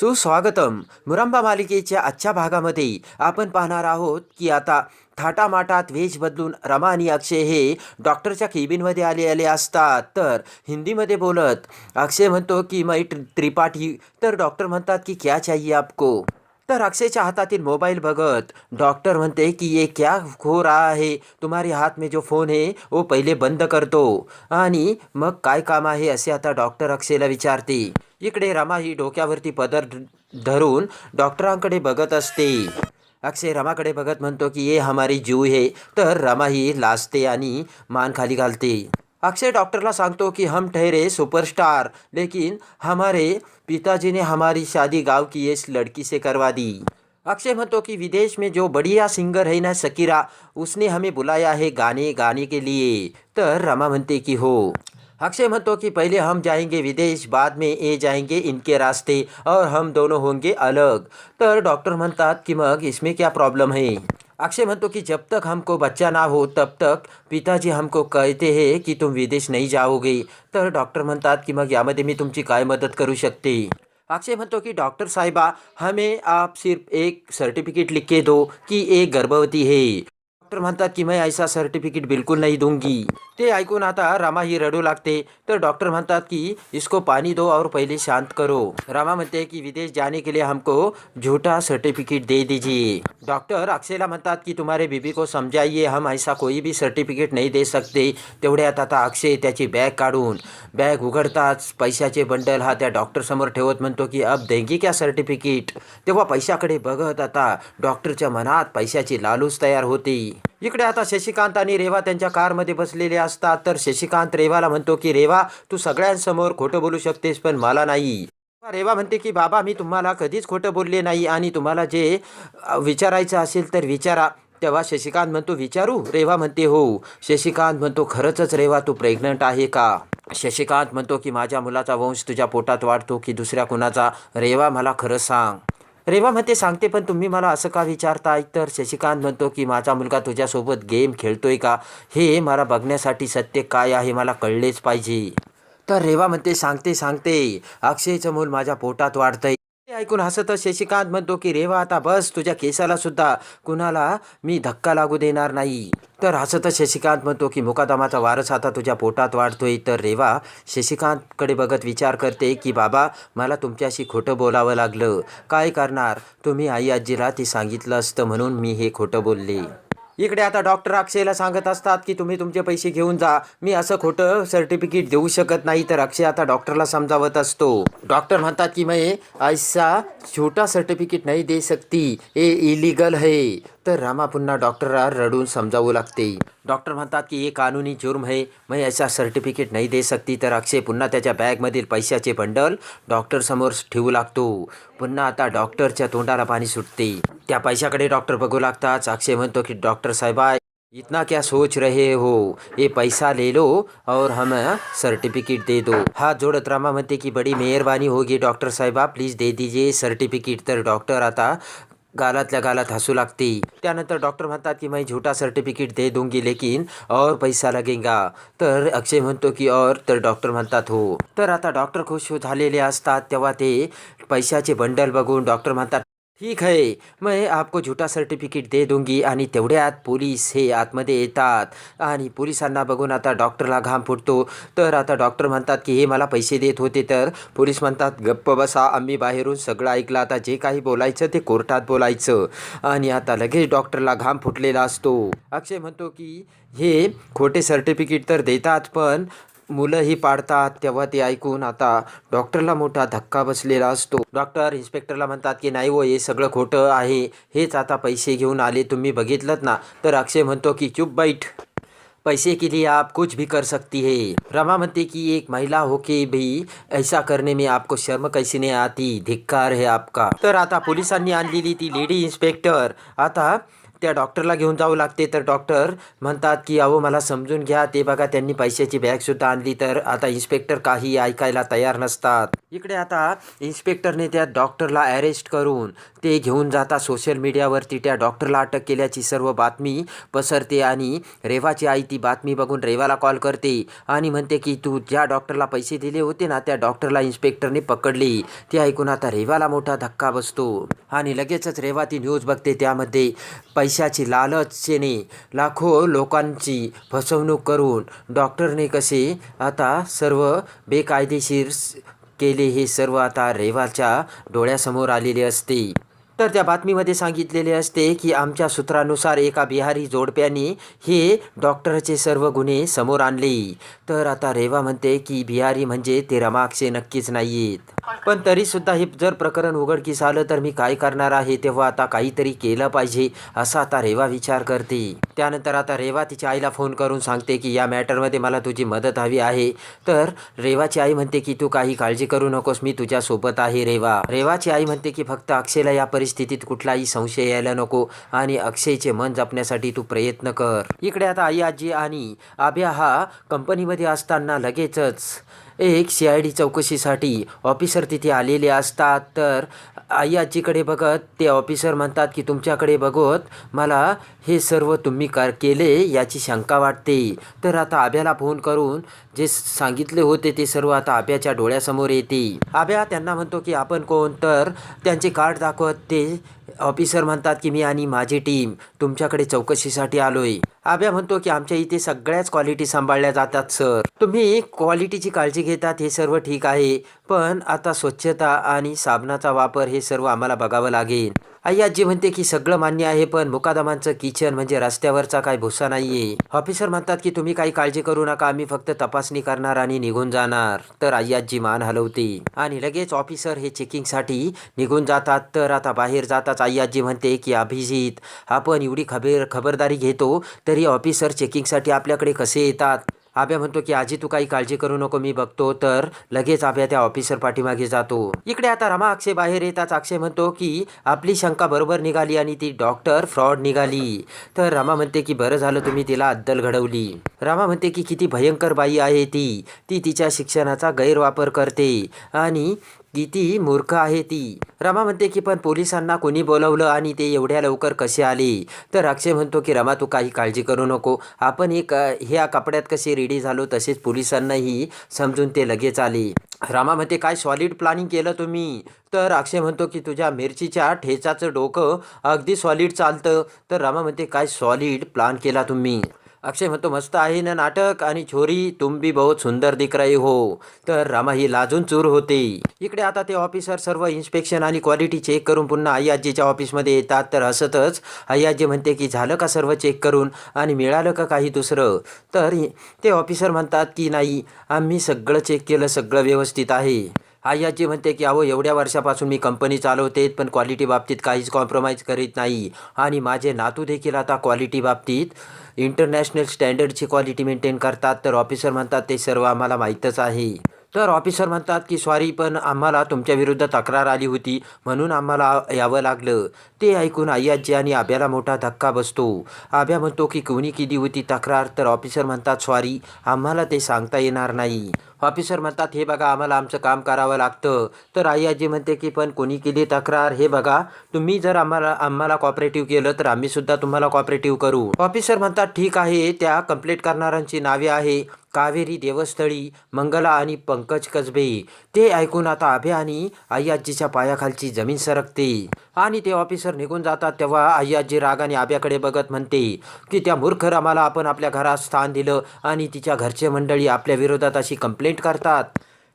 सुस्वागतम. मुरंबा मालिकेच्या आजच्या भागामध्ये आपण पाहणार आहोत की आता थाटामाटात वेश बदलून रमा आणि अक्षय हे डॉक्टरच्या केबिनमध्ये आले आले असतात. तर हिंदीमध्ये बोलत अक्षय म्हणतो की मै त्रि- त्रिपाठी. तर डॉक्टर म्हणतात की क्या चाहिए आपको? तर अक्षयच्या हातातील मोबाईल बघत डॉक्टर म्हणते की ये क्या हो रहा है? तुम्हारे हात में जो फोन है वो पहिले बंद करतो. आणि मग काय काम आहे असे आता डॉक्टर अक्षयला विचारते. इकडे रमा ही डोक्यावरती पदर धरून डॉक्टरांकडे बघत असते. अक्षय रमाकडे बघत म्हणतो की ये हमारी जू हे. तर रमा ही लाजते आणि मान खाली घालते. अक्षय डॉक्टरला सांगतो कि हम ठहरे सुपरस्टार, लेकिन हमारे पिताजी ने हमारी शादी गाँव की इस लड़की से करवा दी। अक्षय म्हणतो कि विदेश में जो बढ़िया सिंगर है ना सकीरा, उसने हमें बुलाया है गाने गाने के लिए। तर रमा म्हणते की हो। अक्षय म्हणतो कि पहले हम जाएँगे विदेश, बाद में ये जाएँगे इनके रास्ते, और हम दोनों होंगे अलग। तर डॉक्टर म्हणतात की मग इसमें क्या प्रॉब्लम है? अक्षय म्हणतो कि जब तक हमको बच्चा ना हो तब तक पिताजी हमको कहते हे की तुम विदेश नहीं जाओगे। तर डॉक्टर म्हणतात की मग यामध्ये मी तुमची काय मदत करू शकते? अक्षय म्हणतो की डॉक्टर साहिबा हमें आप सिर्फ एक सर्टिफिकेट लिख के दो कि एक गर्भवती है। डॉक्टर म्हणतात की मैं ऐसा सर्टिफिकेट बिल्कुल नहीं दूंगी. ते ऐकून आता रामा ही रडू लागते. तर डॉक्टर म्हणतात की इसको पानी दो और पहले शांत करो. रामा म्हणते की विदेश जाने के लिए हमको झूठा सर्टिफिकेट दे दीजिए. डॉक्टर अक्षयला म्हणतात की तुम्हारे बीबी को समझाइए हम ऐसा कोई भी सर्टिफिकेट नहीं दे सकते. तेवढ्यात आता अक्षय त्याची बॅग काढून बॅग उघडताच पैशाचे बंडल हा त्या डॉक्टरसमोर ठेवत म्हणतो की अब देंगी क्या सर्टिफिकेट तेव्हा पैशाकडे बघत आता डॉक्टरच्या मनात पैशाची लालूच तयार होती. इकडे आता शशिकांत आणि रेवा त्यांच्या कारमध्ये बसलेले असतात. तर शशिकांत रेवाला म्हणतो की रेवा तू सगळ्यांसमोर खोटं बोलू शकतेस पण मला नाही. रेवा म्हणते की बाबा मी तुम्हाला कधीच खोटं बोलले नाही आणि तुम्हाला जे विचारायचं असेल तर विचारा. तेव्हा शशिकांत म्हणतो विचारू? रेवा म्हणते हो. शशिकांत म्हणतो खरंच रेवा तू प्रेग्नंट आहे का? शशिकांत म्हणतो की माझ्या मुलाचा वंश तुझ्या पोटात वाढतो की दुसऱ्या कुणाचा? रेवा मला खरं सांग. रेवा म्हणते सांगते पण तुम्ही मला असं का विचारताय? तर शशिकांत म्हणतो की माझा मुलगा तुझ्यासोबत गेम खेळतोय का? हे मला बघण्यासाठी सत्य काय आहे मला कळलेच पाहिजे. तर रेवा म्हणते सांगते सांगते. अक्षयचं मूल माझ्या पोटात वाढतंय. ऐकून हसतच शशिकांत म्हणतो की रेवा आता बस तुझ्या केसाला सुद्धा. कुणाला मी धक्का लागू देणार नाही. तर हसतच शशिकांत म्हणतो की मुकादमाचा वारस आता तुझ्या पोटात वाढतोय. तर रेवा शशिकांतकडे बघत विचार करते की बाबा मला तुमच्याशी खोटं बोलावं लागलं. काय करणार? तुम्ही आई आजीला ती सांगितलं असतं म्हणून मी हे खोटं बोलले. इकडे आता डॉक्टर अक्षयला सांगत असतात की तुम्ही तुमचे पैसे घेऊन जा. मी असं खोटं सर्टिफिकेट देऊ शकत नाही तर अक्षय आता डॉक्टरला समजावत असतो. डॉक्टर म्हणतात की मैं ऐसा छोटा सर्टिफिकेट नाही दे सकती. हे इलिगल है तर रामा पुन्हा डॉक्टरला रडून समजावू लागते. डॉक्टर म्हणतात की हे कानूनी जुर्म आहे. मी ऐसा सर्टिफिकेट नाही दे सकती तर अक्षय पुन्हा त्याच्या बॅगमधील पैशाचे बंडल डॉक्टरसमोर ठेवू लागतो. पुन्हा आता डॉक्टरच्या तोंडाला पाणी सुटते. त्या पैशाकडे डॉक्टर बघू लागताच अक्षय म्हणतो की डॉक्टर साहेबा इतना क्या सोच रहे हो? ये पैसा ले लो और हम सर्टिफिकेट दे दो. हा जोड़त रामा म्हणते की बड़ी मेहरबानी होगी डॉक्टर साहेबा. प्लीज दे दीजिए सर्टिफिकेट. तर डॉक्टर आता गालातल्या गालात हसू लागते. त्यानंतर डॉक्टर म्हणतात की मैं झूठा सर्टिफिकेट दे दूंगी लेकिन और पैसा लगेगा. तर अक्षय म्हणतो की और तर डॉक्टर म्हणतात हो. तर आता डॉक्टर खुश झालेले असतात तेव्हा ते पैशाचे बंडल बघून डॉक्टर म्हणतात ठीक आहे मैं आपको झुटा सर्टिफिकेट दे दूंगी। आणि तेवढ्यात पोलीस हे आतमध्ये येतात. आणि पोलिसांना बघून आता डॉक्टरला घाम फुटतो. तर आता डॉक्टर म्हणतात की हे मला पैसे देत होते तर. पोलीस म्हणतात गप्प बसा आम्ही बाहेरून सगळं ऐकलं. आता जे काही बोलायचं ते कोर्टात बोलायचं. आणि आता लगेच डॉक्टरला घाम फुटलेला असतो. अक्षय म्हणतो की हे खोटे सर्टिफिकेट तर देतात पण मुलंही पाडतात तेव्हा ते ऐकून आता डॉक्टरला मोठा धक्का बसलेला असतो. डॉक्टर इन्स्पेक्टरला म्हणतात की नाही व हे सगळं खोटं आहे. हेच आता पैसे घेऊन आले. तुम्ही बघितलं ना? तर अक्षय म्हणतो की चुप बैठ. पैसे के लिए आप कुछ भी कर सकती है. रमा म्हणते की एक महिला होके भी ऐसा करने में आपको शर्म कैसी नहीं आती? धिक्कार है आपका. तर आता पोलिसांनी आणलेली ती लेडी इन्स्पेक्टर आता त्या डॉक्टरला घेऊन जावं लागते. तर डॉक्टर म्हणतात की अहो मला समजून घ्या ते बघा त्यांनी पैशाची बॅगसुद्धा आणली तर आता इन्स्पेक्टर काही ऐकायला तयार नसतात. इकडे आता इन्स्पेक्टरने त्या डॉक्टरला अरेस्ट करून ते घेऊन जाता सोशल मीडियावरती त्या डॉक्टरला अटक केल्याची सर्व बातमी पसरते आणि रेवाची आई ती बातमी बघून रेवाला कॉल करते आणि म्हणते की तू ज्या डॉक्टरला पैसे दिले होते ना त्या डॉक्टरला इन्स्पेक्टरने पकडले. ते ऐकून आता रेवाला मोठा धक्का बसतो आणि लगेचच रेवा ती न्यूज बघते. त्यामध्ये पैशाची लालचेने लाखो लोकांची फसवणूक करून डॉक्टरने कसे आता सर्व बेकायदेशीर स- केले हे सर्व आता रेवाच्या डोळ्यासमोर आलेले असते. तर त्या बातमीमध्ये सांगितलेले असते की आमच्या सूत्रानुसार एका बिहारी जोडप्याने हे डॉक्टरचे सर्व गुन्हे समोर आणले. तर आता रेवा म्हणते की बिहारी म्हणजे ते रमाक्षे नक्कीच नाही आहेत पण तरीसुद्धा हे जर प्रकरण उघडकीस आलं तर मी काय करणार आहे? तेव्हा आता काहीतरी केलं पाहिजे असा आता रेवा विचार करते. त्यानंतर आता रेवा तिच्या आईला फोन करून सांगते की या मॅटरमध्ये मला तुझी मदत हवी आहे. तर रेवाची आई म्हणते की तू काही काळजी करू नकोस मी तुझ्या सोबत आहे रेवा. रेवाची आई म्हणते की फक्त अक्षयला या परिस्थितीत कुठलाही संशय यायला नको आणि अक्षयचे मन जपण्यासाठी तू प्रयत्न कर. इकडे आता आई आजी आणि आभ्या हा कंपनीमध्ये असताना लगेचच एक सी आय डी चौकशीसाठी ऑफिसर तिथे आलेले असतात. तर आई आजीकडे बघत ते ऑफिसर म्हणतात की तुमच्याकडे बघत मला हे सर्व तुम्ही कर केले याची शंका वाटते. तर आता आभ्याला फोन करून जे सांगितले होते ते सर्व आता आभ्याच्या डोळ्यासमोर येते. आभ्या त्यांना म्हणतो की आपण कोण? तर त्यांचे कार्ड दाखवत ते ऑफिसर म्हणतात की मी आणि माझी टीम तुमच्याकडे चौकशीसाठी आलोय. आभ्या म्हणतो की आमच्या इथे सगळ्याच क्वालिटी सांभाळल्या जातात सर तुम्ही क्वालिटीची काळजी घेतात हे सर्व ठीक आहे पण आता स्वच्छता आणि साबणाचा वापर हे सर्व आम्हाला बघावं लागेल. आई आजी म्हणते की सगळं मान्य आहे पण मुकादमांचं किचन म्हणजे रस्त्यावरचा काय भुसा नाहीये. ऑफिसर म्हणतात की तुम्ही काही काळजी करू नका आम्ही फक्त तपासणी करणार आणि निघून जाणार. तर आई आजी मान हलवते. आणि लगेच ऑफिसर हे चेकिंगसाठी निघून जातात. तर आता बाहेर जाताच आई आजी म्हणते की अभिजित आपण एवढी खबर खबरदारी घेतो तरी ऑफिसर चेकिंगसाठी आपल्याकडे कसे येतात? आब्या म्हणतो की आजी तू काही काळजी करू नको मी बघतो. तर लगेच आब्या त्या ऑफिसर पाठीमागे जातो. इकडे आता रमा अक्षय बाहेर येताच अक्षय म्हणतो की आपली शंका बरोबर निघाली आणि ती डॉक्टर फ्रॉड निघाली. तर रमा म्हणते की बरं झालं तुम्ही तिला अद्दल घडवली. रमा म्हणते की किती भयंकर बाई आहे ती. ती तिच्या शिक्षणाचा गैरवापर करते आणि किती मूर्ख आहे ती. रमा म्हणते की पण पोलिसांना कोणी बोलवलं आणि ते एवढ्या लवकर कसे आले तर अक्षय म्हणतो की रमा तू काही काळजी करू नको. आपण एक ह्या कपड्यात कसे रेडी झालो तसेच पोलिसांनाही समजून ते लगेच आले रामा म्हणते काय सॉलिड प्लॅनिंग केलं तुम्ही तर अक्षय म्हणतो की तुझ्या मिरचीच्या ठेचाचं डोकं अगदी सॉलिड चालतं तर रामा म्हणते काय सॉलिड प्लान केला तुम्ही? अक्षय म्हणतो मस्त आहे ना नाटक आणि छोरी तुम्ही बहुत सुंदर दिख रही हो. तर रामा ही लाजून चूर होते. इकडे आता ते ऑफिसर सर्व इन्स्पेक्शन आणि क्वालिटी चेक करून पुन्हा आई आजीच्या ऑफिसमध्ये येतात. तर हसतच आई आजी म्हणते की झालं का सर्व चेक करून आणि मिळालं का काही दुसरं? तर ते ऑफिसर म्हणतात की नाही आम्ही सगळं चेक केलं सगळं व्यवस्थित आहे. आई आजी म्हणते की अहो एवढ्या वर्षापासून मी कंपनी चालवते पण क्वालिटी बाबतीत काहीच कॉम्प्रोमाइज करीत नाही. आणि माझे नातू देखील आता क्वालिटी बाबतीत इंटरनॅशनल स्टँडर्डची क्वालिटी मेंटेन करतात. तर ऑफिसर म्हणतात ते सर्व आम्हाला माहीतच आहे. तर ऑफिसर म्हणतात की सॉरी पण आम्हाला तुमच्या विरुद्ध तक्रार आली होती. म्हणून आम्हाला यावं लागलं. ते ऐकून आई आजी आणि आब्याला मोठा धक्का बसतो. आब्या म्हणतो की कोणी केली होती तक्रार? तर ऑफिसर म्हणतात सॉरी आम्हाला ते सांगता येणार नाही. ऑफिसर म्हणतात हे बघा आम्हाला आमचं काम करावं लागतं. तर आई आजी म्हणते की पण कोणी केली तक्रार? हे बघा तुम्ही जर आम्हाला आम्हाला कॉपरेटिव्ह केलं तर आम्ही सुद्धा तुम्हाला कॉपरेटिव्ह करू. ऑफिसर म्हणतात ठीक आहे त्या कंप्लेंट करणाऱ्यांची नावे आहे. कावेरी देवस्थळी मंगला आणि पंकज कसबे. ते ऐकून आता आभे आणि आई पायाखालची जमीन सरकते. आणि ते ऑफिसर निघून जातात तेव्हा आई रागाने आब्याकडे बघत म्हणते की त्या मूर्ख रमाला आपण आपल्या घरात स्थान दिलं आणि तिच्या घरचे मंडळी आपल्या विरोधात अशी कंप्लेंट करतात.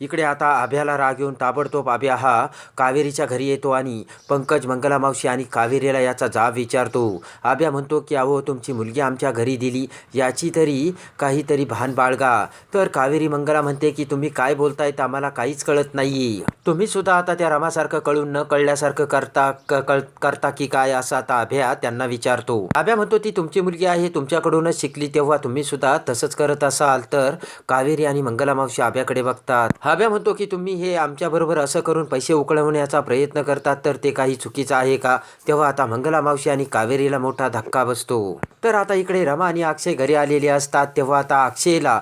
इकडे आता आभ्याला राग येऊन ताबडतोब आभ्या हा कावेरीच्या घरी येतो आणि पंकज मंगला मावशी आणि कावेरीला याचा जाब विचारतो. आभ्या म्हणतो की अहो तुमची मुलगी आमच्या घरी दिली. याची तरी काहीतरी भान बाळगा. तर कावेरी मंगला म्हणते की तुम्ही काय बोलतायत आम्हाला काहीच कळत नाहीये. तुम्ही सुद्धा आता त्या रामासारखं कळून न कळल्यासारखं करता कळ करता की काय? असं आता आभ्या त्यांना विचारतो. आभ्या म्हणतो ती तुमची मुलगी आहे तुमच्याकडूनच शिकली तेव्हा तुम्ही सुद्धा तसंच करत असाल. तर कावेरी आणि मंगला मावशी आभ्याकडे बघतात. हव्या म्हणतो की तुम्ही हे आमच्याबरोबर असं करून पैसे उकळवण्याचा प्रयत्न करतात तर ते काही चुकीचं आहे का? तेव्हा आता मंगला मावशी आणि कावेरीला मोठा धक्का बसतो. तर आता इकडे रमा आणि अक्षय घरी आलेले असतात तेव्हा आता अक्षयला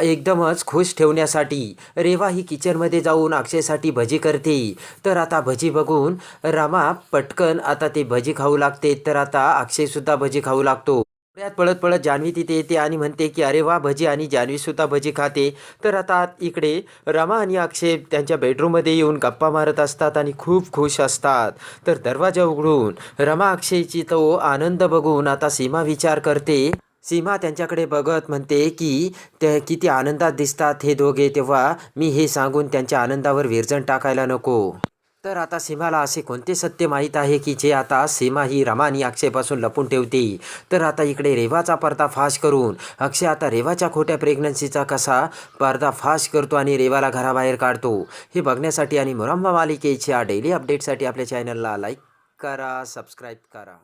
एकदमच खुश ठेवण्यासाठी. रेवा ही किचनमध्ये जाऊन अक्षयसाठी भजी करते. तर आता भजी बघून रमा पटकन आता ते भजी खाऊ लागते तर आता अक्षयसुद्धा भजी खाऊ लागतो. पुण्यात पळत पळत जान्हवी तिथे येते आणि म्हणते की अरे वा भजी आणि जान्हवीसुद्धा भजी खाते. तर आता इकडे रमा आणि अक्षय त्यांच्या बेडरूममध्ये येऊन गप्पा मारत असतात आणि खूप खुश असतात. तर दरवाजा उघडून रमा अक्षयची तो आनंद बघून आता सीमा विचार करते. सीमा त्यांच्याकडे बघत म्हणते की ते किती आनंदात दिसतात हे दोघे तेव्हा मी हे सांगून त्यांच्या आनंदावर विरजण टाकायला नको. तर आता सीमाला असे कोणते सत्य माहीत आहे की जे आता सीमा ही रमानी अक्षयपासून लपून ठेवते? तर आता इकडे रेवाचा पर्दा फाश करून अक्षय आता रेवाच्या खोट्या प्रेग्नन्सीचा कसा पर्दा फाश करतो आणि रेवाला घराबाहेर काढतो? हे बघण्यासाठी आणि मुरंबा मालिकेच्या डेली अपडेटसाठी आपल्या चॅनलला लाईक करा सबस्क्राईब करा.